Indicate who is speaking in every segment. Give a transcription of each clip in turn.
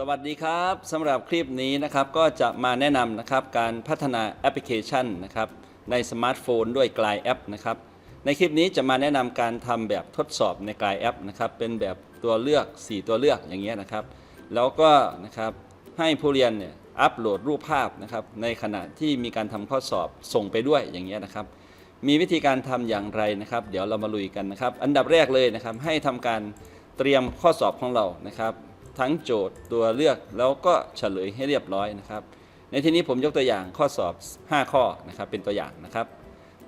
Speaker 1: สวัสดีครับสำหรับคลิปนี้นะครับก็จะมาแนะนำนะครับการพัฒนาแอปพลิเคชันนะครับในสมาร์ทโฟนด้วยกลายแอปนะครับในคลิปนี้จะมาแนะนำการทำแบบทดสอบในกลายแอปนะครับเป็นแบบตัวเลือก 4 ตัวเลือกอย่างเงี้ยนะครับ แล้วก็นะครับให้ผู้เรียนเนี่ยอัปโหลดรูปภาพนะครับในขณะที่มีการทำข้อสอบส่งไปด้วยอย่างเงี้ยนะครับ มีวิธีการทำอย่างไรนะครับ เดี๋ยวเรามาลุยกันนะครับ อันดับแรกเลยนะครับให้ทำการเตรียมข้อสอบของเรานะครับ ทั้งโจทย์ตัวเลือกแล้วก็เฉลยให้เรียบร้อยนะครับ ในที่นี้ผมยกตัวอย่างข้อสอบ 5 ข้อนะครับเป็นตัวอย่างนะครับ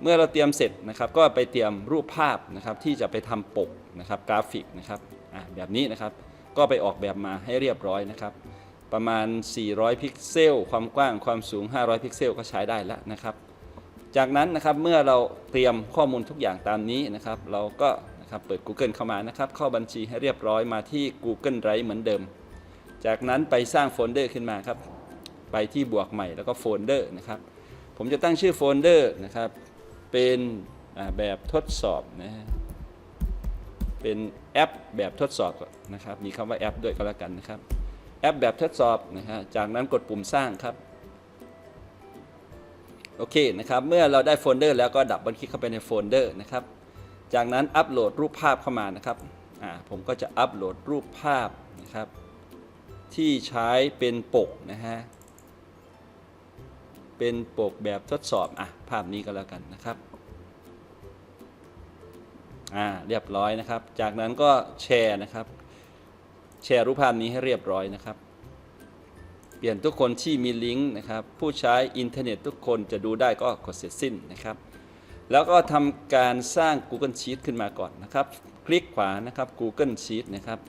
Speaker 1: เมื่อเราเตรียมเสร็จนะครับ ก็ไปเตรียมรูปภาพนะครับที่จะไปทำปกนะครับกราฟิกนะครับแบบนี้นะครับก็ไปออกแบบมาให้เรียบร้อยนะครับ ประมาณ 400 พิกเซล ความกว้างความสูง 500 พิกเซลก็ใช้ได้แล้วนะครับ จากนั้นนะครับเมื่อเราเตรียมข้อมูลทุกอย่างตามนี้นะครับ เราก็ นะครับเปิด Google เข้ามานะครับ เข้าบัญชีให้เรียบร้อยมาที่ Google Drive เหมือนเดิม จากนั้นไปสร้างโฟลเดอร์ขึ้นมาครับ ไปที่บวกใหม่แล้วก็โฟลเดอร์นะครับ ผมจะตั้งชื่อโฟลเดอร์นะครับ เป็นแบบทดสอบนะเป็นแอปแบบทดสอบนะครับ มีคำว่าแอปด้วยก็แล้วกันนะครับ แอปแบบทดสอบนะฮะจากนั้นกดปุ่มสร้างครับโอเคนะครับ เมื่อเราได้โฟลเดอร์แล้วก็ดับบิลคลิกเข้าไปในโฟลเดอร์นะครับ จากนั้นอัปโหลดรูปภาพเข้ามานะครับผมก็จะอัปโหลดรูปภาพนะครับ ที่ใช้เป็นปกนะฮะเป็นปกแบบทดสอบอะภาพนี้ก็แล้วกันนะครับอ่าเรียบร้อยนะครับ จากนั้นก็แชร์นะครับ แชร์รูปภาพนี้ให้เรียบร้อยนะครับ เปลี่ยนทุกคนที่มีลิงก์นะครับ ผู้ใช้อินเทอร์เน็ตทุกคนจะดูได้ก็กดเสร็จสิ้นนะครับ แล้วก็ทำการสร้าง Google Sheet ขึ้นมาก่อนนะครับ คลิกขวานะครับ Google Sheet นะครับ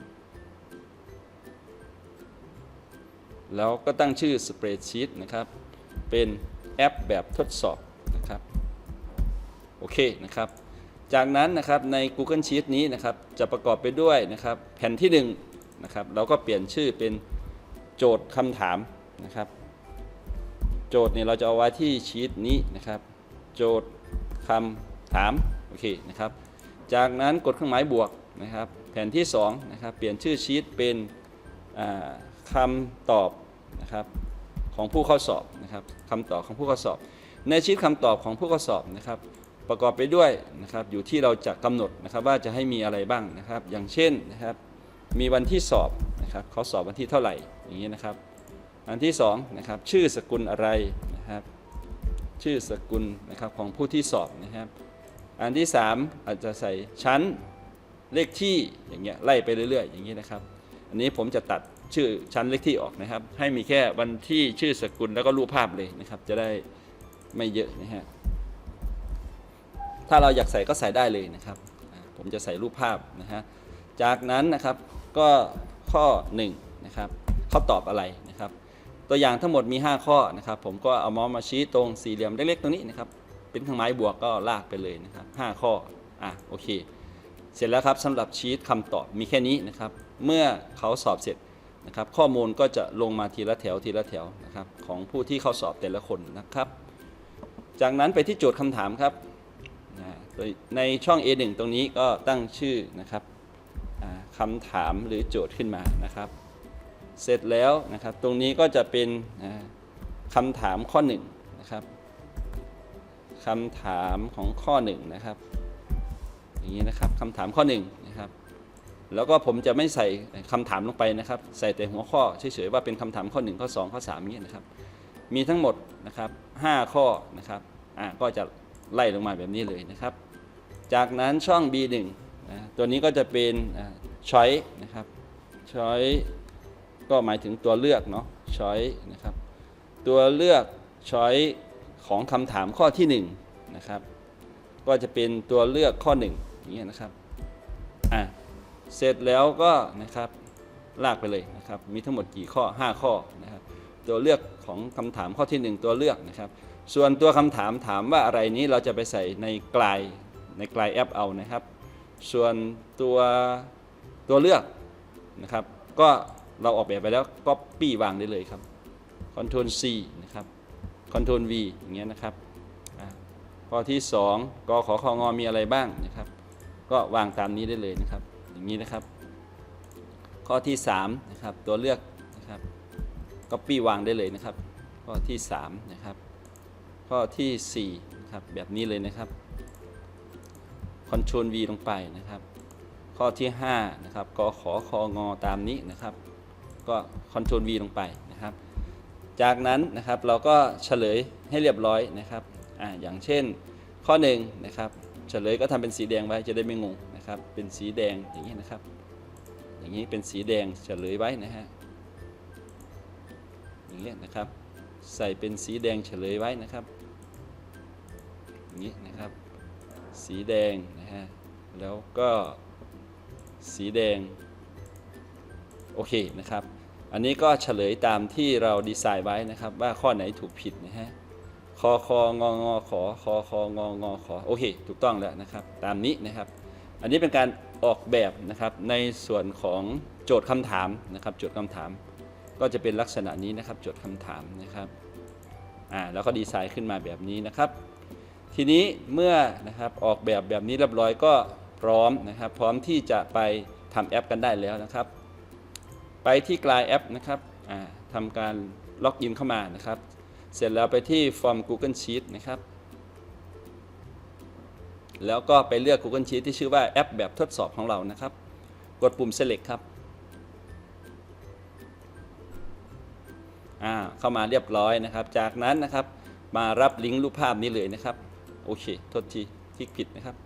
Speaker 1: แล้วก็ตั้งชื่อ Spreadsheet นะครับ เป็นแอปแบบทดสอบนะครับ โอเคนะครับ จากนั้นนะครับใน Google Sheet นี้นะครับ จะประกอบไปด้วยนะครับ แผ่นที่1นงนะครับ เราก็เปลี่ยนชื่อเป็นโจทย์คำถามนะครับ โจทย์เนี่ยเราจะเอาไว้ที่ชีตนี้นะครับ โจทย์ คำถามโอเคนะครับ จากนั้นกดเครื่องหมายบวกนะครับ แผ่นที่2นะครับเปลี่ยนชื่อชีตเป็นอ่าคำตอบนะครับของผู้เข้าสอบนะครับคำตอบของผู้เข้าสอบ ในชีตคำตอบของผู้เข้าสอบนะครับ ประกอบไปด้วยนะครับอยู่ที่เราจะกำหนดนะครับว่าจะให้มีอะไรบ้างนะครับ อย่างเช่นนะครับมีวันที่สอบนะครับเขาสอบวันที่เท่าไหร่อย่างนี้นะครับ อันที่2นะครับชื่อสกุลอะไรนะครับ ชื่อสกุลนะครับของผู้ที่สอบนะครับ อันที่ 3 อาจจะใส่ชั้นเลขที่อย่างเงี้ยไล่ไปเรื่อย ๆ อย่างนี้นะครับ อันนี้ผมจะตัดชื่อชั้นเลขที่ออกนะครับ ให้มีแค่วันที่ชื่อสกุลแล้วก็รูปภาพเลยนะครับ จะได้ไม่เยอะนะฮะถ้าเราอยากใส่ก็ใส่ได้เลยนะครับ ผมจะใส่รูปภาพนะฮะจากนั้นนะครับก็ข้อ1นะครับเขาตอบอะไร ตัวอย่างทั้งหมดมี 5 ข้อนะครับ ผมก็เอามาส์มาชี้ตรงสี่เหลี่ยมเล็กๆตรงนี้นะครับ เป็นเครื่องหมายบวกก็ลากไปเลยนะครับ 5 ข้ออะโอเค เสร็จแล้วครับสำหรับชีตคำตอบมีแค่นี้นะครับ เมื่อเขาสอบเสร็จนะครับ ข้อมูลก็จะลงมาทีละแถวทีละแถวนะครับของผู้ที่เข้าสอบแต่ละคนนะครับ จากนั้นไปที่โจทย์คำถามครับนะในช่อง A1 ตรงนี้ก็ตั้งชื่อนะครับอ่าคำถามหรือโจทย์ขึ้นมานะครับ เสร็จแล้วนะครับตรงนี้ก็จะเป็นอ่าคำถามข้อ1นงนะครับคำถามของข้อ1นงนะครับอย่างนี้นะครับคำถามข้อ1นงนะครับแล้วก็ผมจะไม่ใส่คำถามลงไปนะครับ ใส่แต่หัวข้อเฉยๆว่าเป็นคำถามข้อ 1 ข้อ 2 ข้อ3อย่างนี้นะครับ มีทั้งหมดนะครับ5ข้อนะครับอ่าก็จะไล่ลงมาแบบนี้เลยนะครับ จากนั้นช่อง B1 นะตัวนี้ก็จะเป็นช้อยนะครับช้อย ก็หมายถึงตัวเลือกเนาะช้อยนะครับตัวเลือกช้อยของคำถามข้อที่1นะครับก็จะเป็นตัวเลือกข้อ1อย่างเงี้ยนะครับอะเสร็จแล้วก็นะครับลากไปเลยนะครับมีทั้งหมดกี่ข้อ 5 ข้อนะครับตัวเลือกของคำถามข้อทีหนึ่1 ตัวเลือกนะครับ ส่วนตัวคำถามถามว่าอะไรนี้เราจะไปใส่ในกลายในกลายแอปเอานะครับ ส่วนตัวตัวเลือกนะครับก็ เราออกแบบไปแล้วก็ปี้วางได้เลยครับ Ctrl C นะครับ Ctrl V อย่างเงี้ยนะครับข้อที่ 2กขอของอมีอะไรบ้างนะครับ ก็วางตามนี้ได้เลยนะครับ อย่างนี้นะครับ ข้อที่3นะครับตัวเลือกนะครับ Copy วางได้เลยนะครับ ข้อที่3นะครับข้อที่4นะครับแบบนี้เลยนะครับ Ctrl V ลงไปนะครับ ข้อที่5นะครับกขอคองอตามนี้นะครับ ก็ Ctrl V ลงไปนะครับ จากนั้นนะครับเราก็เฉลยให้เรียบร้อยนะครับอ่าอย่างเช่นข้อหนึ่งนะครับเฉลยก็ทำเป็นสีแดงไว้จะได้ไม่งงนะครับ เป็นสีแดงอย่างนี้นะครับ อย่างนี้เป็นสีแดงเฉลยไว้นะฮะอย่างนี้นะครับ ใส่เป็นสีแดงเฉลยไว้นะครับอย่างนี้นะครับ สีแดงนะฮะแล้วก็สีแดง โอเคนะครับ อันนี้ก็เฉลยตามที่เราดีไซน์ไว้นะครับว่าข้อไหนถูกผิดนะฮะคอคององอขอคอคององอขอโอเค ถูกต้องแล้วนะครับ ตามนี้นะครับ อันนี้เป็นการออกแบบนะครับในส่วนของโจทย์คำถามนะครับโจทย์คำถาม ก็จะเป็นลักษณะนี้นะครับโจทย์คำถามนะครับอ่าแล้วก็ดีไซน์ขึ้นมาแบบนี้นะครับ ทีนี้เมื่อนะครับออกแบบแบบนี้เรียบร้อยก็พร้อมนะครับ พร้อมที่จะไปทำแอปกันได้แล้วนะครับ ไปที่กลายแอปนะครับอ่าทำการล็อกอินเข้ามานะครับ เสร็จแล้วไปที่ฟอร์ม Google Sheet นะครับ แล้วก็ไปเลือก Google Sheet ที่ชื่อว่าแอปแบบทดสอบของเรานะครับ กดปุ่ม select ครับเข้ามาเรียบร้อยนะครับ จากนั้นนะครับมารับลิงก์รูปภาพนี้เลยนะครับ โอเคโทษทีคลิกผิดนะครับ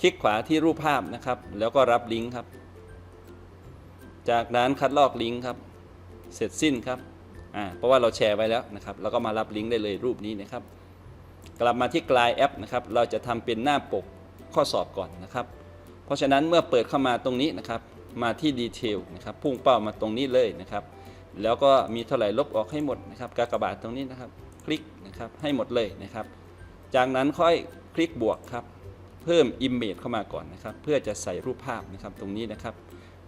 Speaker 1: คลิกขวาที่รูปภาพนะครับ แล้วก็รับลิงก์ครับ จากนั้นคัดลอกลิงก์ครับ เสร็จสิ้นครับอ่าเพราะว่าเราแชร์ไว้แล้วนะครับเราก็มารับลิงก์ได้เลยรูปนี้นะครับ กลับมาที่กลายแอปนะครับ เราจะทำเป็นหน้าปกข้อสอบก่อนนะครับ เพราะฉะนั้นเมื่อเปิดเข้ามาตรงนี้นะครับ มาที่ดีเทลนะครับ พุ่งเป้ามาตรงนี้เลยนะครับ แล้วก็มีเท่าไหร่ลบออกให้หมดนะครับกากบาทตรงนี้นะครับ คลิกนะครับให้หมดเลยนะครับ จากนั้นค่อยคลิกบวกครับ เพิ่ม Image เข้ามาก่อนนะครับ เพื่อจะใส่รูปภาพนะครับตรงนี้นะครับ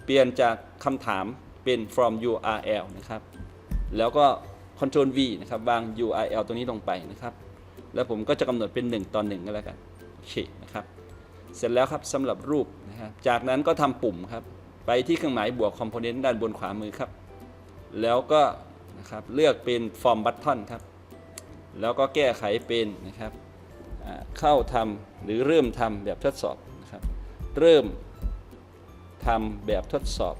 Speaker 1: เปลี่ยนจากคำถามเป็น from URL นะครับ แล้วก็ Ctrl V นะครับ วาง URL ตัวนี้ลงไปนะครับ แล้วผมก็จะกำหนดเป็น 1 ต่อ 1 ก็แล้วกัน โอเคนะครับ เสร็จแล้วครับสำหรับรูปนะครับ จากนั้นก็ทำปุ่มครับ ไปที่เครื่องหมายบวก Component ด้านบนขวามือครับ แล้วก็นะครับเลือกเป็น Form Button ครับ แล้วก็แก้ไขเป็นนะครับ เข้าทำหรือเริ่มทำแบบทดสอบนะครับ เริ่ม ทำแบบทดสอบ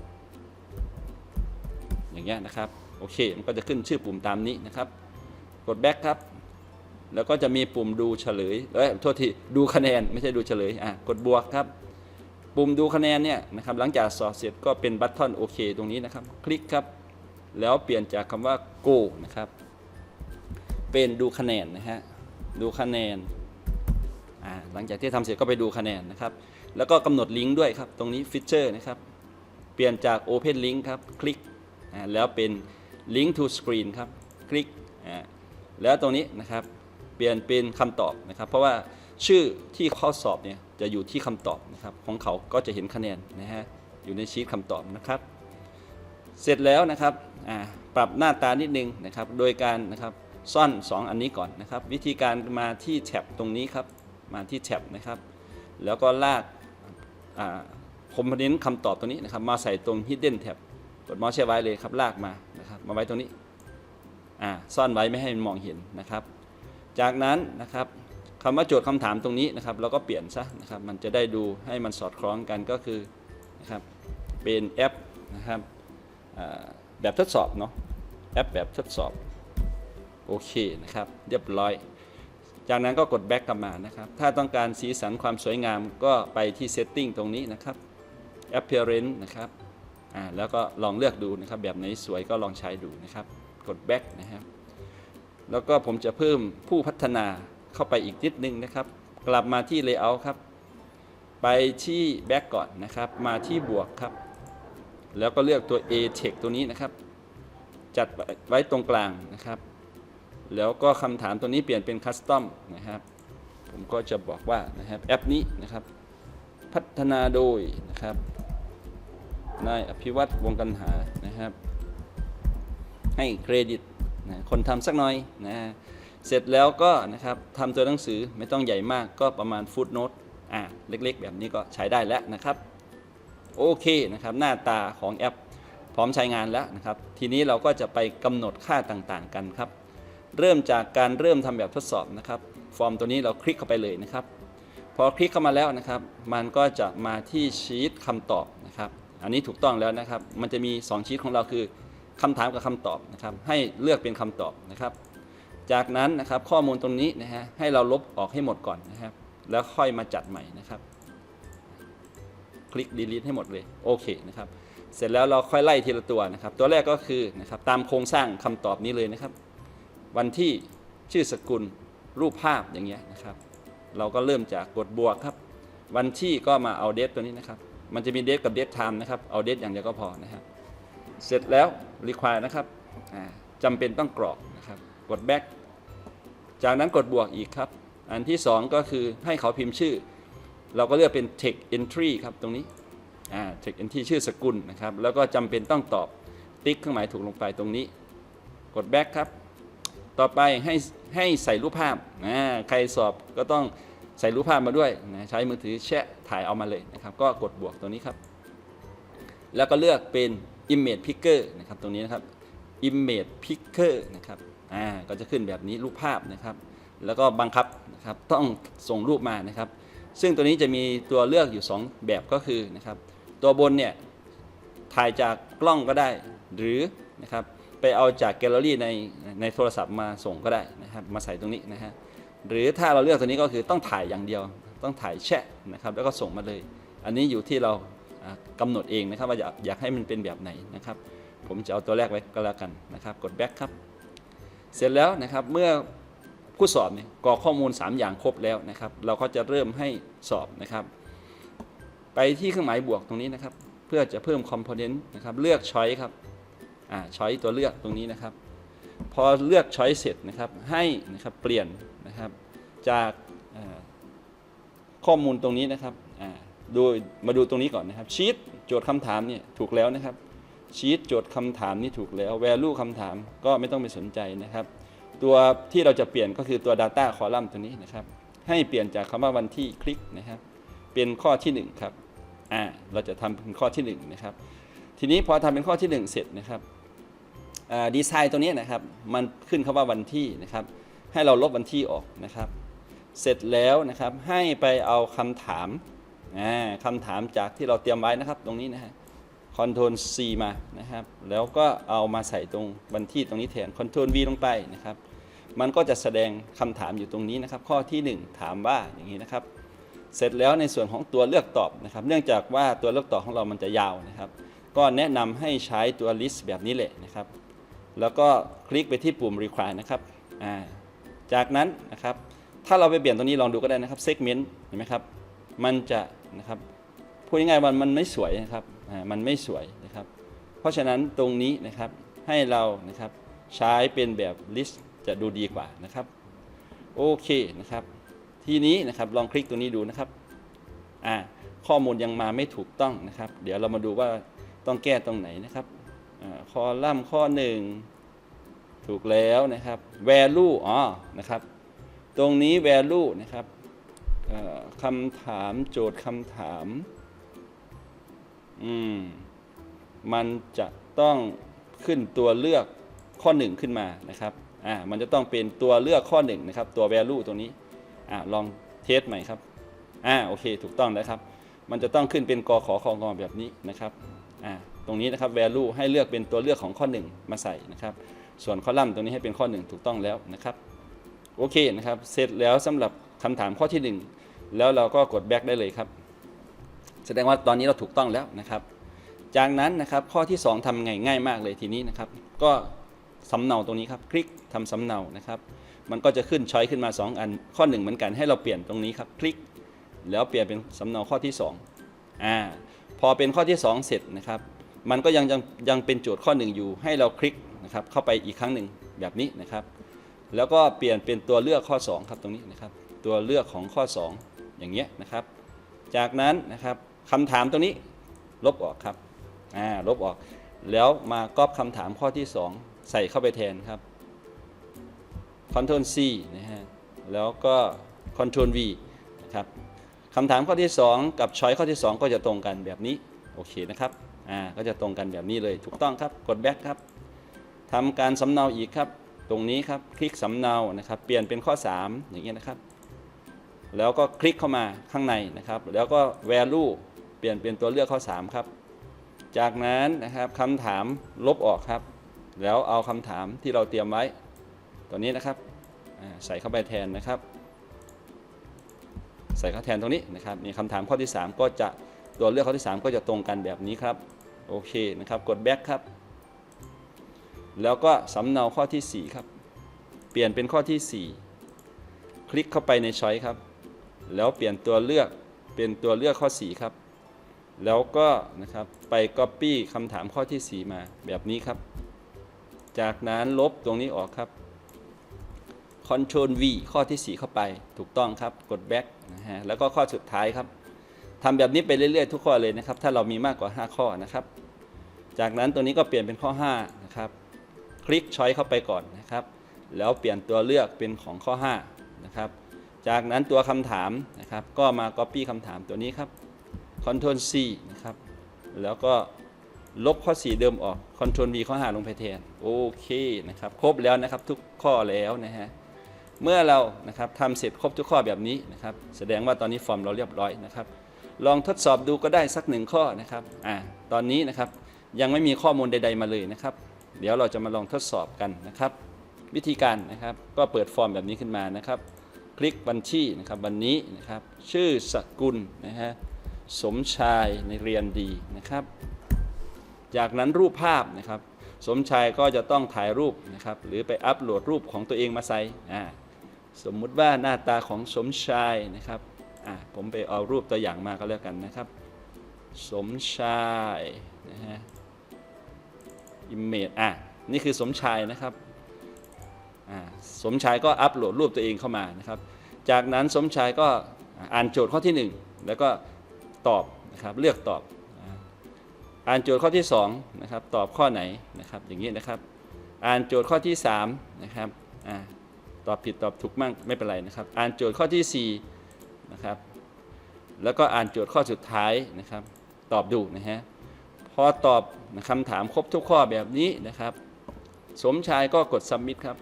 Speaker 1: อย่างเงี้ยนะครับ โอเค มันก็จะขึ้นชื่อปุ่มตามนี้นะครับ กด back ครับ แล้วก็จะมีปุ่มดูเฉลยเอ้ยโทษที ดูคะแนน ไม่ใช่ดูเฉลย อะ กดบวกครับ ปุ่มดูคะแนนเนี่ยนะครับ หลังจากสอบเสร็จก็เป็นบัตทอนโอเคตรงนี้นะครับ คลิกครับ แล้วเปลี่ยนจากคำว่า go นะครับ เป็นดูคะแนนนะฮะ ดูคะแนน อ่า หลังจากที่ทำเสร็จก็ไปดูคะแนนนะครับ แล้วก็กำหนดลิงก์ด้วยครับ ตรงนี้ฟีเจอร์นะครับ เปลี่ยนจาก Open Link ครับ คลิกแล้วเป็น Link to Screen ครับ คลิกแล้วตรงนี้นะครับ เปลี่ยนเป็นคำตอบนะครับ เพราะว่าชื่อที่ข้อสอบเนี่ยจะอยู่ที่คำตอบนะครับของเขาก็จะเห็นคะแนนนะฮะอยู่ในชีตคำตอบนะครับ เสร็จแล้วนะครับปรับหน้าตานิดนึงนะครับ โดยการนะครับซ่อน 2 อันนี้ก่อนนะครับ วิธีการมาที่แท็บตรงนี้ครับ มาที่แท็บนะครับ แล้วก็ลาก คอมพเนนต์คำตอบตรงนี้นะครับมาใส่ตรง hidden tab กดมาส์ใช้ไว้เลยครับลากมานะครับมาไว้ตรงนี้อ่าซ่อนไว้ไม่ให้มันมองเห็นนะครับ จากนั้นนะครับคำว่าโจทย์คำถามตรงนี้นะครับเราก็เปลี่ยนซะนะครับมันจะได้ดูให้มันสอดคล้องกันก็คือนะครับเป็นแอปนะครับแบบทดสอบเนาะแอปแบบทดสอบโอเคนะครับเรียบร้อย จากนั้นก็กด back กลับมานะครับ ถ้าต้องการสีสันความสวยงามก็ไปที่ setting ตรงนี้นะครับ appearance นะครับอ่าแล้วก็ลองเลือกดูนะครับ แบบไหนสวยก็ลองใช้ดูนะครับ กด back นะครับ แล้วก็ผมจะเพิ่มผู้พัฒนาเข้าไปอีกนิดนึงนะครับ กลับมาที่ layout ครับ ไปที่ back ก่อนนะครับ มาที่บวกครับ แล้วก็เลือกตัว A text ตัวนี้นะครับ จัดไว้ตรงกลางนะครับ แล้วก็คำถามตัวนี้เปลี่ยนเป็น Custom นะครับ ผมก็จะบอกว่านะครับแอปนี้นะครับ พัฒนาโดยนะครับนายอภิวัตวงกันหานะครับ ให้เครดิตนะคนทำสักหน่อยนะเสร็จแล้วก็นะครับทำตัวหนังสือไม่ต้องใหญ่มากก็ประมาณฟุตโนตอ่าเล็กๆ แบบนี้ก็ใช้ได้แล้วนะครับ โอเคนะครับหน้าตาของแอปพร้อมใช้งานแล้วนะครับ ทีนี้เราก็จะไปกำหนดค่าต่างๆกันครับ เริ่มจากการเริ่มทำแบบทดสอบนะครับ ฟอร์มตัวนี้เราคลิกเข้าไปเลยนะครับ พอคลิกเข้ามาแล้วนะครับ มันก็จะมาที่ชีตคำตอบนะครับ อันนี้ถูกต้องแล้วนะครับ มันจะมี 2 ชีตของเราคือคำถามกับคำตอบนะครับ ให้เลือกเป็นคำตอบนะครับ จากนั้นนะครับข้อมูลตรงนี้นะฮะให้เราลบออกให้หมดก่อนนะครับ แล้วค่อยมาจัดใหม่นะครับ คลิก delete ให้หมดเลยโอเคนะครับ เสร็จแล้วเราค่อยไล่ทีละตัวนะครับ ตัวแรกก็คือนะครับตามโครงสร้างคำตอบนี้เลยนะครับ วันที่ชื่อสกุลรูปภาพอย่างเงี้ยนะครับ เราก็เริ่มจากกดบวกครับ วันที่ก็มาเอาเดทตัวนี้นะครับ มันจะมีเดทกับเดทไทม์นะครับ เอาเดทอย่างเดียวก็พอนะครับเสร็จแล้ว require นะครับจำเป็นต้องกรอกนะครับ กด back จากนั้นกดบวกอีกครับ อันที่ 2 ก็คือให้เขาพิมพ์ชื่อ เราก็เลือกเป็น text entry ครับตรงนี้อ่า text entry ชื่อสกุลนะครับ แล้วก็จำเป็นต้องตอบติ๊กเครื่องหมายถูกลงไปตรงนี้ กด back ครับ ต่อไปให้ให้ใส่รูปภาพนะใครสอบก็ต้องใส่รูปภาพมาด้วยนะใช้มือถือแชะถ่ายเอามาเลยนะครับ ก็กดบวกตรงนี้ครับ แล้วก็เลือกเป็น image picker นะครับตรงนี้นะครับ image picker นะครับอ่าก็จะขึ้นแบบนี้รูปภาพนะครับ แล้วก็บังคับนะครับต้องส่งรูปมานะครับ ซึ่งตัวนี้จะมีตัวเลือกอยู่ 2 แบบก็คือนะครับ ตัวบนเนี่ยถ่ายจากกล้องก็ได้ หรือนะครับ ไปเอาจากแกลเลอรี่ในในโทรศัพท์มาส่งก็ได้นะครับมาใส่ตรงนี้นะฮะหรือถ้าเราเลือกตัวนี้ก็คือต้องถ่ายอย่างเดียว ต้องถ่ายแชะนะครับแล้วก็ส่งมาเลย อันนี้อยู่ที่เราอ่ากำหนดเองนะครับว่าอยากอยากให้มันเป็นแบบไหนนะครับ ผมจะเอาตัวแรกไว้ก็แล้วกันนะครับกด back ครับ เสร็จแล้วนะครับเมื่อผู้สอบเนี่ยกรอกข้อมูล 3 อย่างครบแล้วนะครับ เราก็จะเริ่มให้สอบนะครับ ไปที่เครื่องหมายบวกตรงนี้นะครับ เพื่อจะเพิ่มคอมโพเนนต์นะครับเลือกช้อยครับ อ่าช้อยตัวเลือกตรงนี้นะครับ พอเลือกช้อยเสร็จนะครับให้นะครับเปลี่ยนนะครับจากข้อมูลตรงนี้นะครับโดยมาดูตรงนี้ก่อนนะครับชีตโจทย์คำถามเนี่ยถูกแล้วนะครับชีตโจทย์คำถามนี่ถูกแล้ว value คำถามก็ไม่ต้องไปสนใจนะครับ ตัวที่เราจะเปลี่ยนก็คือตัว data column ตัวนี้นะครับ ให้เปลี่ยนจากคำว่าวันที่คลิกนะครับ เป็นข้อที่1ครับอ่าเราจะทำเป็นข้อที่1นะครับ ทีนี้พอทำเป็นข้อที่ 1 เสร็จนะครับ ดีไซน์ตัวนี้นะครับ มันขึ้นคำว่าวันที่นะครับ ให้เราลบวันที่ออกนะครับ เสร็จแล้วนะครับให้ไปเอาคำถามอ่าคำถามจากที่เราเตรียมไว้นะครับ ตรงนี้นะฮะคอนโทรล C มานะครับ แล้วก็เอามาใส่ตรงวันที่ตรงนี้แทนคอนโทรล V ลงไปนะครับ มันก็จะแสดงคำถามอยู่ตรงนี้นะครับ ข้อที่ 1 ถามว่าอย่างนี้นะครับ เสร็จแล้วในส่วนของตัวเลือกตอบนะครับ เนื่องจากว่าตัวเลือกตอบของเรามันจะยาวนะครับ ก็แนะนำให้ใช้ตัว list แบบนี้แหละนะครับ แล้วก็คลิกไปที่ปุ่ม require นะครับจากนั้นนะครับ ถ้าเราไปเปลี่ยนตรงนี้ลองดูก็ได้นะครับ segment เห็นไหมครับ มันจะนะครับพูดง่ายๆว่ามันไม่สวยนะครับมันไม่สวยนะครับ เพราะฉะนั้นตรงนี้นะครับให้เรานะครับใช้เป็นแบบ list จะดูดีกว่านะครับโอเคนะครับ ทีนี้นะครับลองคลิกตัวนี้ดูนะครับอ่าข้อมูลยังมาไม่ถูกต้องนะครับ เดี๋ยวเรามาดูว่าต้องแก้ตรงไหนนะครับ คอลัมน์ข้อ1ถูกแล้วนะครับ value อ๋อนะครับ ตรงนี้ value นะครับคำถามโจทย์คำถามอืมมันจะต้องขึ้นตัวเลือกข้อ 1 ขึ้นมานะครับอ่ามันจะต้องเป็นตัวเลือกข้อ1นะครับตัว value ตรงนี้อ่าลองเทสใหม่ครับอ่าโอเค ถูกต้องแล้วครับ มันจะต้องขึ้นเป็นกขอคองอแบบนี้นะครับอ่า ตรงนี้นะครับ value ให้เลือกเป็นตัวเลือกของข้อ 1 มาใส่นะครับ ส่วนคอลัมน์ตรงนี้ให้เป็นข้อ 1 ถูกต้องแล้วนะครับ โอเคนะครับ เสร็จแล้วสำหรับคำถามข้อที่ 1 แล้วเราก็กด back ได้เลยครับ แสดงว่าตอนนี้เราถูกต้องแล้วนะครับ จากนั้นนะครับข้อที่ 2ทำไงง่ายมากเลยทีนี้นะครับ ก็สำเนาตรงนี้ครับ คลิกทำสำเนานะครับ มันก็จะขึ้นช้อยขึ้นมา 2 อัน ข้อ 1 เหมือนกันให้เราเปลี่ยนตรงนี้ครับ คลิก แล้วเปลี่ยนเป็นสำเนาข้อที่2อ่าพอเป็นข้อที่ 2 เสร็จนะครับ มันก็ยังยังยังเป็นโจทย์ข้อ1อยู่ให้เราคลิกนะครับเข้าไปอีกครั้งหนึ่งแบบนี้นะครับ แล้วก็เปลี่ยนเป็นตัวเลือกข้อ 2 ครับตรงนี้นะครับ ตัวเลือกของข้อ 2 อย่างเงี้ยนะครับ จากนั้นนะครับคำถามตรงนี้ลบออกครับอ่าลบออก แล้วมาก๊อปคำถามข้อที่ 2 ใส่เข้าไปแทนครับ Ctrl C นะฮะแล้วก็ Ctrl V นะครับคำถามข้อที่ 2 กับช้อยข้อที่ 2 ก็จะตรงกันแบบนี้ โอเคนะครับ อ่าก็จะตรงกันแบบนี้เลยถูกต้องครับกดแบ็กครับทำการสำเนาอีกครับ ตรงนี้ครับคลิกสำเนานะครับ เปลี่ยนเป็นข้อ 3 อย่างเงี้ยนะครับ แล้วก็คลิกเข้ามาข้างในนะครับ แล้วก็ value เปลี่ยนเป็นตัวเลือกข้อ 3 ครับ จากนั้นนะครับคำถามลบออกครับ แล้วเอาคำถามที่เราเตรียมไว้ตัวนี้นะครับใส่เข้าไปแทนนะครับ ใส่เข้าแทนตรงนี้นะครับมีคำถามข้อที่ 3 ก็จะ ตัวเลือกข้อที่ 3 ก็จะตรงกันแบบนี้ครับ โอเคนะครับ กด back ครับ แล้วก็สำเนาข้อทีสี่ 4 ครับ เปลี่ยนเป็นข้อที่ 4 คลิกเข้าไปในช้อยครับ แล้วเปลี่ยนตัวเลือกเป็นตัวเลือกข้อ 4 ครับ แล้วก็นะครับไป Copy คำถามข้อที่ 4 มาแบบนี้ครับ จากนั้นลบตรงนี้ออกครับ Ctrl V ข้อที่ 4 เข้าไป ถูกต้องครับ กด back นะฮะ แล้วก็ข้อสุดท้ายครับ ทำแบบนี้ไปเรื่อยๆทุกข้อเลยนะครับ ถ้าเรามีมากกว่า 5 ข้อนะครับ จากนั้นตัวนี้ก็เปลี่ยนเป็นข้อ5นะครับ คลิกช้อยเข้าไปก่อนนะครับ แล้วเปลี่ยนตัวเลือกเป็นของข้อ5นะครับ จากนั้นตัวคำถามนะครับ ก็มา Copy คำถามตัวนี้ครับ Ctrl C นะครับ แล้วก็ลบข้อ 4 เดิมออก Ctrl V ข้อ 5 ลงไปแทน โอเคนะครับ ครบแล้วนะครับทุกข้อแล้วนะฮะ เมื่อเรานะครับทำเสร็จครบทุกข้อแบบนี้นะครับ แสดงว่าตอนนี้ฟอร์มเราเรียบร้อยนะครับ ลองทดสอบดูก็ได้สักหนึ่งข้อนะครับอ่าตอนนี้นะครับยังไม่มีข้อมูลใด ๆมาเลยนะครับ เดี๋ยวเราจะมาลองทดสอบกันนะครับ วิธีการนะครับก็เปิดฟอร์มแบบนี้ขึ้นมานะครับ คลิกบัญชีนะครับวันนี้นะครับ ชื่อสกุลนะฮะสมชายในเรียนดีนะครับ จากนั้นรูปภาพนะครับ สมชายก็จะต้องถ่ายรูปนะครับ หรือไปอัปโหลดรูปของตัวเองมาใส่อ่าสมมุติว่าหน้าตาของสมชายนะครับ อ่าผมไปเอารูปตัวอย่างมาก็แล้วกันนะครับ สมชายนะฮะอิมเมจอะนี่คือสมชายนะครับอ่าสมชายก็อัปโหลดรูปตัวเองเข้ามานะครับ จากนั้นสมชายก็อ่านโจทย์ข้อที่หนึ่งแล้วก็ตอบนะครับเลือกตอบอ่านโจทย์ข้อที่2นะครับตอบข้อไหนนะครับอย่างนี้นะครับ อ่านโจทย์ข้อที่3นะครับอ่าตอบผิดตอบถูกมั่งไม่เป็นไรนะครับ อ่านโจทย์ข้อที่ 4 นะครับ แล้วก็อ่านโจทย์ข้อสุดท้ายนะครับ ตอบดูนะฮะพอตอบคำถามครบทุกข้อแบบนี้นะครับ สมชายก็กด submit ครับ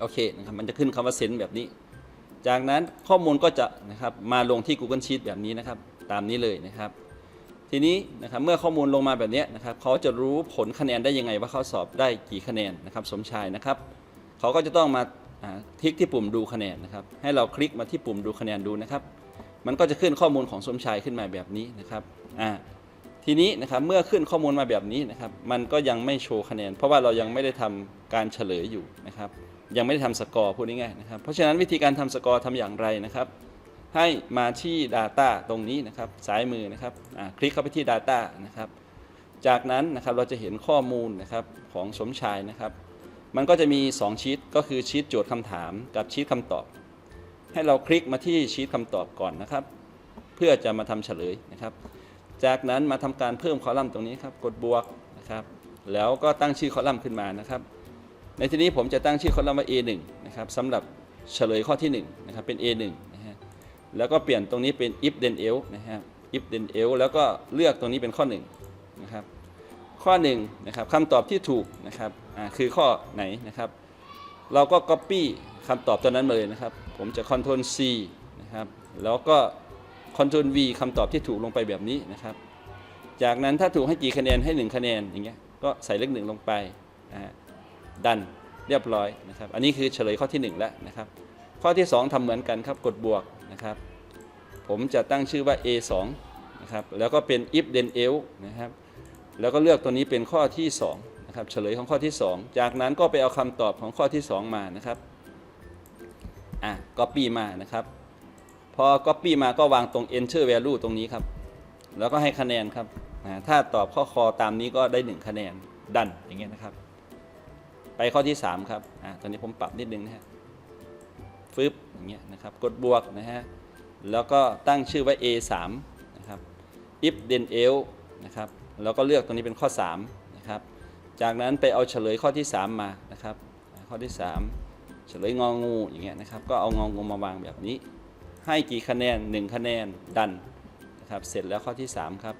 Speaker 1: โอเคนะครับมันจะขึ้นคำว่าเซ็นแบบนี้ จากนั้นข้อมูลก็จะนะครับมาลงที่ Google Sheet แบบนี้นะครับ ตามนี้เลยนะครับ ทีนี้นะครับเมื่อข้อมูลลงมาแบบนี้นะครับเขาจะรู้ผลคะแนนได้ยังไงว่าเขาสอบได้กี่คะแนนนะครับ สมชายนะครับเขาก็จะต้องมาอ่า คลิกที่ปุ่มดูคะแนนนะครับให้เราคลิกมาที่ปุ่มดูคะแนนดูนะครับ มันก็จะขึ้นข้อมูลของสมชายขึ้นมาแบบนี้นะครับอ่าทีนี้นะครับเมื่อขึ้นข้อมูลมาแบบนี้นะครับ มันก็ยังไม่โชว์คะแนน เพราะว่าเรายังไม่ได้ทำการเฉลยอยู่นะครับ ยังไม่ได้ทำสกอร์พูดง่ายๆนะครับเพราะฉะนั้นวิธีการทำสกอร์ทำอย่างไรนะครับ ให้มาที่ Data ตรงนี้นะครับซ้ายมือนะครับอ่าคลิกเข้าไปที่ Data นะครับ จากนั้นนะครับเราจะเห็นข้อมูลนะครับของสมชายนะครับ มันก็จะมี 2 ชีตก็คือชีตโจทย์คำถามกับชีตคำตอบ ให้เราคลิกมาที่ชีตคำตอบก่อนนะครับ เพื่อจะมาทำเฉลยนะครับ จากนั้นมาทำการเพิ่มคอลัมน์ตรงนี้ครับ กดบวกนะครับ แล้วก็ตั้งชื่อคอลัมน์ขึ้นมานะครับ ในที่นี้ผมจะตั้งชื่อคอลัมน์ว่า A1 นะครับสำหรับเฉลยข้อที่1นะครับเป็น A1 นะฮะแล้วก็เปลี่ยนตรงนี้เป็น if then else นะครับ if then else แล้วก็เลือกตรงนี้เป็นข้อ1นะครับ ข้อ1นะครับคำตอบที่ถูกนะครับคือข้อไหนนะครับ เราก็ copy คำตอบตัวนั้นมาเลยนะครับ ผมจะ Ctrl C นะครับแล้วก็ Ctrl V คำตอบที่ถูกลงไปแบบนี้นะครับ จากนั้นถ้าถูกให้กี่คะแนนให้ 1 คะแนนอย่างเงี้ยก็ใส่เลขหนึ่งลงไปดันเรียบร้อยนะครับ อันนี้คือเฉลยข้อที่ 1 แล้วนะครับ ข้อที่ 2ทำเหมือนกันครับกดบวกนะครับ ผมจะตั้งชื่อว่า A2 นะครับแล้วก็เป็น if then else นะครับ แล้วก็เลือกตัวนี้เป็นข้อที่2นะครับเฉลยของข้อที่ 2 จากนั้นก็ไปเอาคำตอบของข้อที่ 2 มานะครับอะ copy มานะครับพอ copy มาก็วางตรง enter value ตรงนี้ครับ แล้วก็ให้คะแนนครับถ้าตอบข้อคอตามนี้ก็ได้ 1 คะแนนดันอย่างเงี้ยนะครับ ไปข้อที่ 3 ครับอ่าตอนนี้ผมปรับนิดนึงนะฮะฟึบอย่างเงี้ยนะครับกดบวกนะฮะแล้วก็ตั้งชื่อไว้ A3 นะครับ if then else นะครับ แล้วก็เลือกตรงนี้เป็นข้อ3นะครับจากนั้นไปเอาเฉลยข้อที่ 3 มานะครับข้อที่ 3 เฉลยงองูอย่างเงี้ยนะครับก็เอางองูมาวางแบบนี้ ให้กี่คะแนน 1 คะแนนดันนะครับเสร็จแล้วข้อที่ 3 ครับ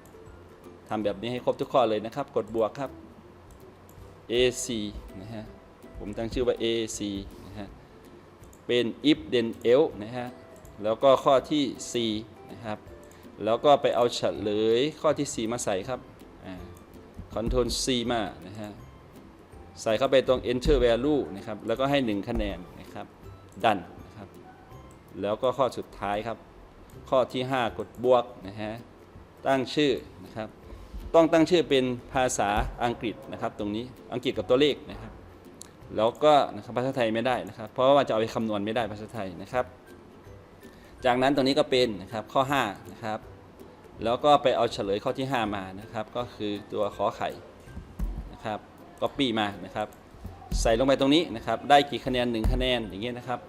Speaker 1: ทำแบบนี้ให้ครบทุกข้อเลยนะครับ กดบวกครับ AC นะฮะผมตั้งชื่อว่า AC นะฮะเป็น if then else นะฮะแล้วก็ข้อที่ C นะครับแล้วก็ไปเอาเฉลยข้อที่ 4 มาใส่ครับ Ctrl C มานะฮะใส่เข้าไปตรง enter value นะครับแล้วก็ให้ 1 คะแนนนะครับดันนะครับแล้วก็ข้อสุดท้ายครับ ข้อที่ 5 กดบวกนะฮะตั้งชื่อนะครับต้องตั้งชื่อเป็นภาษาอังกฤษนะครับ ตรงนี้อังกฤษกับตัวเลขนะครับ แล้วก็นะครับภาษาไทยไม่ได้นะครับ เพราะว่าจะเอาไปคำนวณไม่ได้ภาษาไทยนะครับ จากนั้นตรงนี้ก็เป็นนะครับข้อ5นะครับ แล้วก็ไปเอาเฉลยข้อที่ 5 มานะครับ ก็คือตัวขอไข่นะครับก็ปี้มานะครับ ใส่ลงไปตรงนี้นะครับ ได้กี่คะแนน 1 คะแนนอย่างเงี้ยนะครับ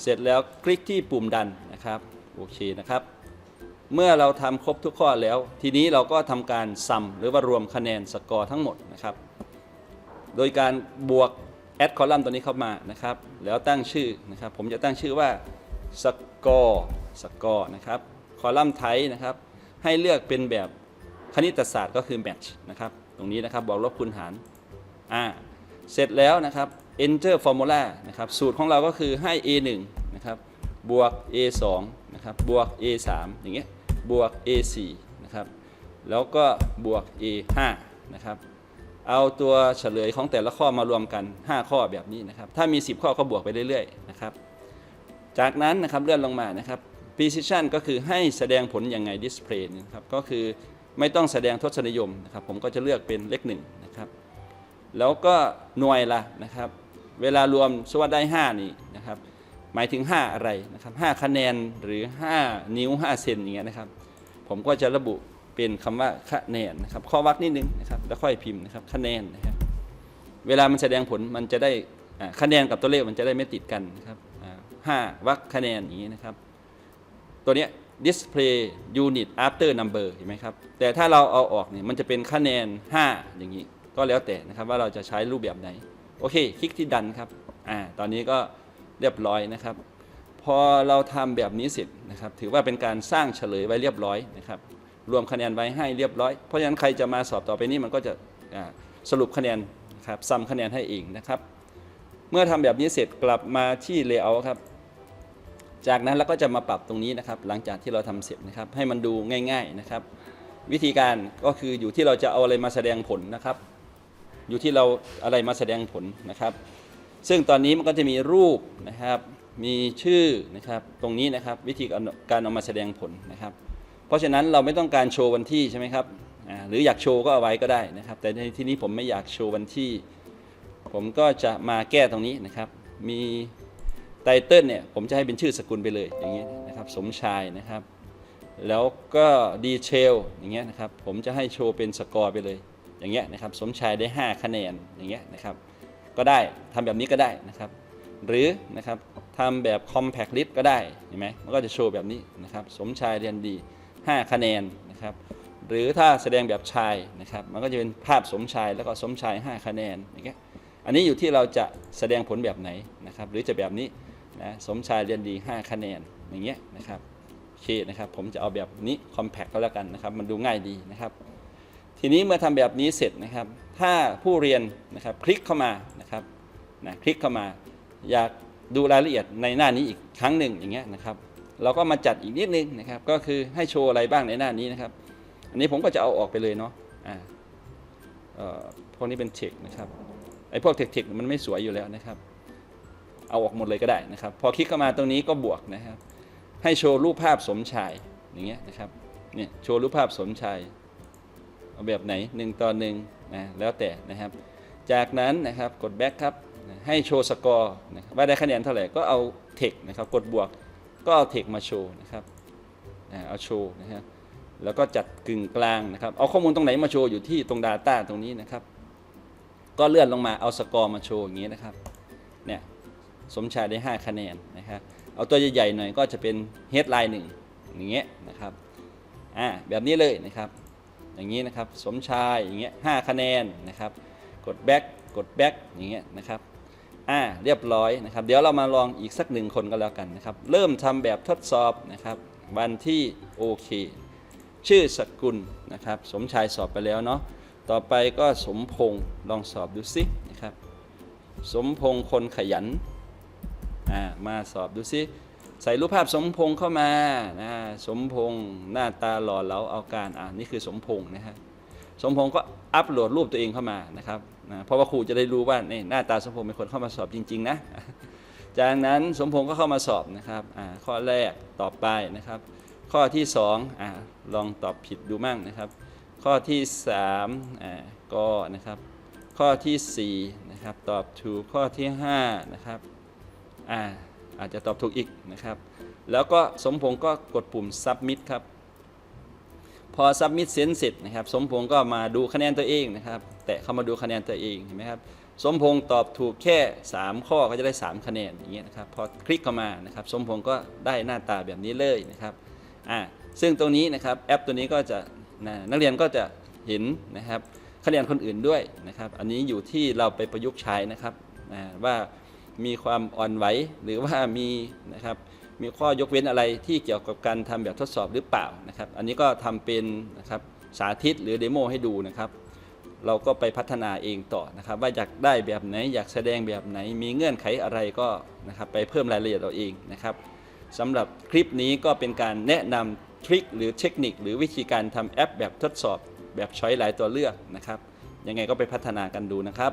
Speaker 1: เสร็จแล้วคลิกที่ปุ่มดันนะครับโอเคนะครับ เมื่อเราทำครบทุกข้อแล้ว ทีนี้เราก็ทำการซัมหรือว่ารวมคะแนนสกอร์ทั้งหมดนะครับ โดยการบวกแอดคอลัมน์ตัวนี้เข้ามานะครับ แล้วตั้งชื่อนะครับ ผมจะตั้งชื่อว่าสกอร์สกอร์นะครับ คอลัมน์ไทยนะครับ ให้เลือกเป็นแบบคณิตศาสตร์ก็คือ match นะครับ ตรงนี้นะครับบอกลบคูณหารอ่าเสร็จแล้วนะครับ enter formula นะครับสูตรของเราก็คือให้ a 1นะครับบวก a 2นะครับบวก a 3อย่างเงี้ยบวก a 4นะครับแล้วก็บวก a 5นะครับเอาตัวเฉลยของแต่ละข้อมารวมกัน 5 ข้อแบบนี้นะครับถ้ามี 10 ข้อก็บวกไปเรื่อยๆนะครับจากนั้นนะครับเลื่อนลงมานะครับ precision ก็คือให้แสดงผลยังไง display นะครับก็คือไม่ต้องแสดงทศนิยมนะครับผมก็จะเลือกเป็นเลขหนึ่งนะครับแล้วก็หน่วยละนะครับเวลารวมสวัสดได้ 5 นี่นะครับหมายถึง 5 อะไรนะครับ5คะแนนหรือ 5 นิ้ว 5 เซนอย่างเงี้ยนะครับผมก็จะระบุเป็นคำว่าคะแนนนะครับข้อวักนิดนึงนะครับแล้วค่อยพิมพ์นะครับคะแนนนะครับเวลามันแสดงผลมันจะได้คะแนนกับตัวเลขมันจะได้ไม่ติดกันนะครับห้าวักคะแนนอย่างนี้นะครับ ตัวเนี้ย display unit after number เห็นไหมครับ แต่ถ้าเราเอาออกเนี่ยมันจะเป็นคะแนน 5 อย่างนี้ ก็แล้วแต่นะครับว่าเราจะใช้รูปแบบไหน โอเค คลิกที่ดันครับอ่าตอนนี้ก็เรียบร้อยนะครับ พอเราทำแบบนี้เสร็จนะครับ ถือว่าเป็นการสร้างเฉลยไว้เรียบร้อยนะครับ รวมคะแนนไว้ให้เรียบร้อย เพราะฉะนั้นใครจะมาสอบต่อไปนี้มันก็จะสรุปคะแนนนะครับซ้ำคะแนนให้เองนะครับ เมื่อทำแบบนี้เสร็จกลับมาที่ layout ครับ จากนั้นเราก็จะมาปรับตรงนี้นะครับ หลังจากที่เราทำเสร็จนะครับ ให้มันดูง่าย ๆนะครับ วิธีการก็คืออยู่ที่เราจะเอาอะไรมาแสดงผลนะครับ อยู่ที่เราอะไรมาแสดงผลนะครับ ซึ่งตอนนี้มันก็จะมีรูปนะครับ มีชื่อนะครับ ตรงนี้นะครับ วิธีการเอามาแสดงผลนะครับ เพราะฉะนั้นเราไม่ต้องการโชว์วันที่ใช่ไหมครับหรืออยากโชว์ก็เอาไว้ก็ได้นะครับ แต่ในที่นี้ผมไม่อยากโชว์วันที่ ผมก็จะมาแก้ตรงนี้นะครับ มี ไตเติลเนี่ยผมจะให้เป็นชื่อสกุลไปเลยอย่างนี้ยนะครับสมชายนะครับ แล้วก็ดีเทลอย่างเงี้ยนะครับผมจะให้โชว์เป็นสกอร์ไปเลยอย่างเงี้ยนะครับสมชายได้ 5 คะแนนอย่างเงี้ยนะครับก็ได้ทำแบบนี้ก็ได้นะครับหรือนะครับทำแบบ compact list ก็ได้เห็นไหมมันก็จะโชว์แบบนี้นะครับสมชายเรียนดี 5 คะแนนนะครับหรือถ้าแสดงแบบชายนะครับมันก็จะเป็นภาพสมชายแล้วก็สมชาย 5 คะแนนอย่างเงี้ยอันนี้อยู่ที่เราจะแสดงผลแบบไหนนะครับหรือจะแบบนี้ นะสมชายเรียนดี 5 คะแนนอย่างเงี้ยนะครับโอเคนะครับผมจะเอาแบบนี้ compact ก็แล้วกันนะครับมันดูง่ายดีนะครับ ทีนี้เมื่อทำแบบนี้เสร็จนะครับ ถ้าผู้เรียนนะครับคลิกเข้ามานะครับนะคลิกเข้ามา อยากดูรายละเอียดในหน้านี้อีกครั้งหนึ่งอย่างเงี้ยนะครับ เราก็มาจัดอีกนิดนึงนะครับก็คือให้โชว์อะไรบ้างในหน้านี้นะครับ อันนี้ผมก็จะเอาออกไปเลยเนาะอ่าเอ่อพวกนี้เป็นเทคนะครับไอ้พวกเทคเทคมันไม่สวยอยู่แล้วนะครับ เอาออกหมดเลยก็ได้นะครับ พอคลิกเข้ามาตรงนี้ก็บวกนะครับ ให้โชว์รูปภาพสมชายอย่างเงี้ยนะครับเนี่ยโชว์รูปภาพสมชายเอาแบบไหน1ต่อ1นะแล้วแต่นะครับ จากนั้นนะครับกดแบ็กครับให้โชว์สกอร์นะครับว่าได้คะแนนเท่าไหร่ก็เอาเทคนะครับกดบวกก็เอาเทคมาโชว์นะครับเอาโชว์นะครับแล้วก็จัดกึ่งกลางนะครับ เอาข้อมูลตรงไหนมาโชว์อยู่ที่ตรง Data ตรงนี้นะครับ ก็เลื่อนลงมาเอาสกอร์มาโชว์อย่างนี้นะครับ สมชายได้ 5 คะแนนนะครับเอาตัวใหญ่ๆหน่อยก็จะเป็น headline หนึ่งอย่างเงี้ยนะครับอ่าแบบนี้เลยนะครับอย่างนี้นะครับสมชายอย่างเงี้ยห้าคะแนนนะครับกดแบ็กกดแบ็กอย่างเงี้ยนะครับอ่าเรียบร้อยนะครับ เดี๋ยวเรามาลองอีกสักหนึ่งคนก็แล้วกันนะครับ เริ่มทำแบบทดสอบนะครับ วันที่โอเค ชื่อสกุลนะครับ สมชายสอบไปแล้วเนาะต่อไปก็สมพงษ์ลองสอบดูสินะครับ สมพงษ์คนขยัน มาสอบดูสิใส่รูปภาพสมพงษ์เข้ามานะสมพงษ์หน้าตาหล่อเหลาเอาการอ่านี่คือสมพงษ์นะฮะสมพงษ์ก็อัปโหลดรูปตัวเองเข้ามานะครับนะเพราะว่าครูจะได้รู้ว่านี่หน้าตาสมพงษ์เป็นคนเข้ามาสอบจริง ๆ นะ จากนั้นสมพงษ์ก็เข้ามาสอบนะครับข้อแรกต่อไปนะครับ ข้อที่สองลองตอบผิดดูมั่งนะครับ ข้อที่สามอ่าก็นะครับข้อที่สี่นะครับตอบถูกข้อที่ห้านะครับอ่า อาจจะตอบถูกอีกนะครับ แล้วก็สมพงษ์ก็กดปุ่ม submit ครับ พอ submit เสร็จเสร็จนะครับ สมพงษ์ก็มาดูคะแนนตัวเองนะครับ แตะเข้ามาดูคะแนนตัวเองเห็นไหมครับ สมพงษ์ตอบถูกแค่ 3 ข้อก็จะได้ 3 คะแนนอย่างเงี้ยนะครับ พอคลิกเข้ามานะครับ สมพงษ์ก็ได้หน้าตาแบบนี้เลยนะครับ อ่า ซึ่งตรงนี้นะครับแอปตัวนี้ก็จะนะนักเรียนก็จะเห็นนะครับคะแนนคนอื่นด้วยนะครับ อันนี้อยู่ที่เราไปประยุกต์ใช้นะครับว่า มีความอ่อนไหวหรือว่ามีนะครับมีข้อยกเว้นอะไรที่เกี่ยวกับการทำแบบทดสอบหรือเปล่านะครับ อันนี้ก็ทำเป็นนะครับสาธิตหรือเดโมให้ดูนะครับ เราก็ไปพัฒนาเองต่อนะครับ ว่าอยากได้แบบไหนอยากแสดงแบบไหน มีเงื่อนไขอะไรก็นะครับไปเพิ่มรายละเอียดเราเองนะครับสำหรับคลิปนี้ก็เป็นการแนะนำทริคหรือเทคนิค หรือวิธีการทำแอปแบบทดสอบ แบบช้อยหลายตัวเลือกนะครับ ยังไงก็ไปพัฒนากันดูนะครับ